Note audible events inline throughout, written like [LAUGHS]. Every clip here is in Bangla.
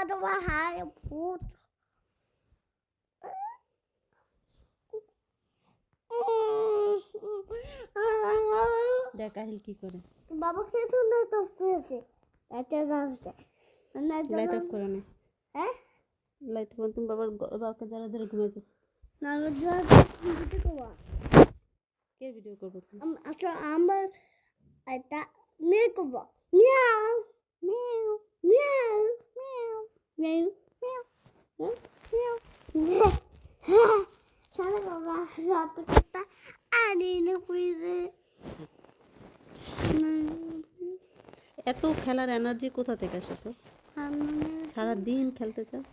I have put? দেখ আহিল কি করে? বাবা সুন্দর তো পেয়েছে? এটা জানতে লাইট অফ করে নে। হ্যাঁ? লাইট করে তুমি বাবার বাবাকে যারা ধরে ঘুমিয়ে যাও। না যা ভিডিও করব কে ভিডিও করব আচ্ছা আমার এটা মেয়ে করব। মিয়াও মিয়াও মিয়াও মিয়াও মিয়াও মিয়াও সারা আনি না পুইজে এত খেলার এনার্জি কোথা থেকে আসে তো সারা দিন খেলতে চাস?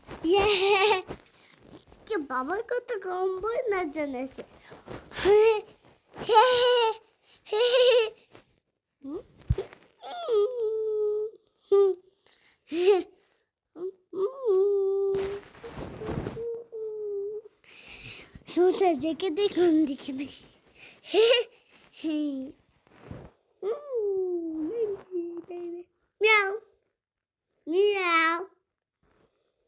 কে বাবার কত কম বই না জানেছে শুনতে দেখে দেখুন দেখে মিয়াও মিয়াও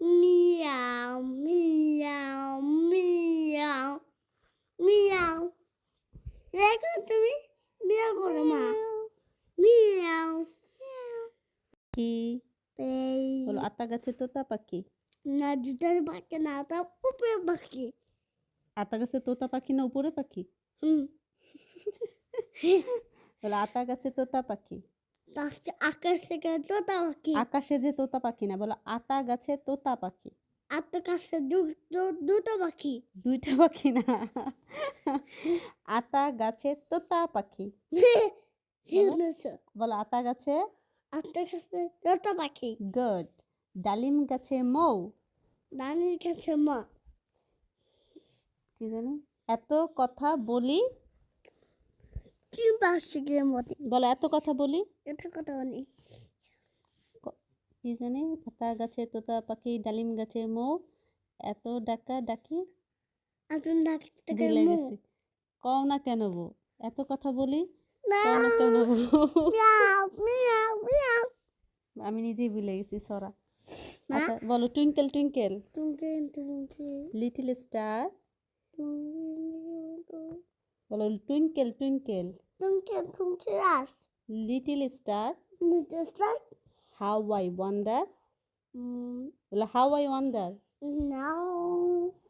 মিয়াও মিয়াও মিয়াও মিয়াও দেখো তুমি মিয়াও করো মা মিয়াও কি বলো আতা গাছে তোতা পাখি না দুটার বাকি না তা উপরে বাকি আতা গাছে তোতা পাখি না উপরে পাখি? হুম। বলো আতা গাছে তোতা পাখি। আকাশ তোতা বাকি আকাশে যে তোতা পাখি না বলো আতা গাছে তোতা পাখি। আত্ম কাছে দুটো বাকি দুইটা পাখি না। আতা গাছে তোতা পাখি। বলো আতা গাছে আত্ম কাছে তোতা পাখি। গুড। ডালিম গাছে মৌ। রানীর কাছে মা। কি জানি? এত কথা বলি। কি মতে বলো এত কথা বলি। এটা কথা বলি। কি জানি? আতা গাছে তোতা পাখি ডালিম গাছে মৌ। এত ডাকা ডাকি। ভুলে গেছি। কও না কেন বউ? এত কথা বলি কও না কেন আমি নিজেই ভুলে গেছি সরা। আচ্ছা বলো twinkle twinkle. Twinkle twinkle little star. বলো টুইঙ্কেল টুইঙ্কেল টুঙ্কে টুঙ্কে রাস লিটল স্টার নিতেস্টার হাউ আই ওয়ান্ডার বলো হাউ আই ওয়ান্ডার নাও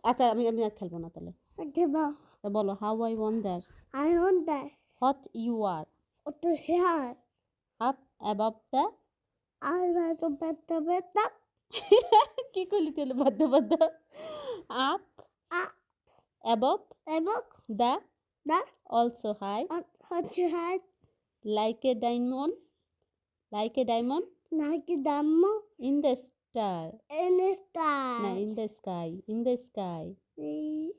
আচ্ছা আমি আমি আর খেলব না তাহলে। বলো। How I wonder I that what you are up above the I ভাই তো বেতা বেতা কি করলি তাহলে বাদ্য বাদ্য আপ আ above? Above? The? The? Also high. Uh, also high like a diamond? Like a diamond? Like a diamond. In the star. In the star. no, in the sky. In the sky. In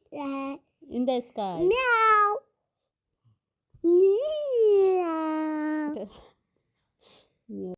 the sky. Meow. Meow. [LAUGHS]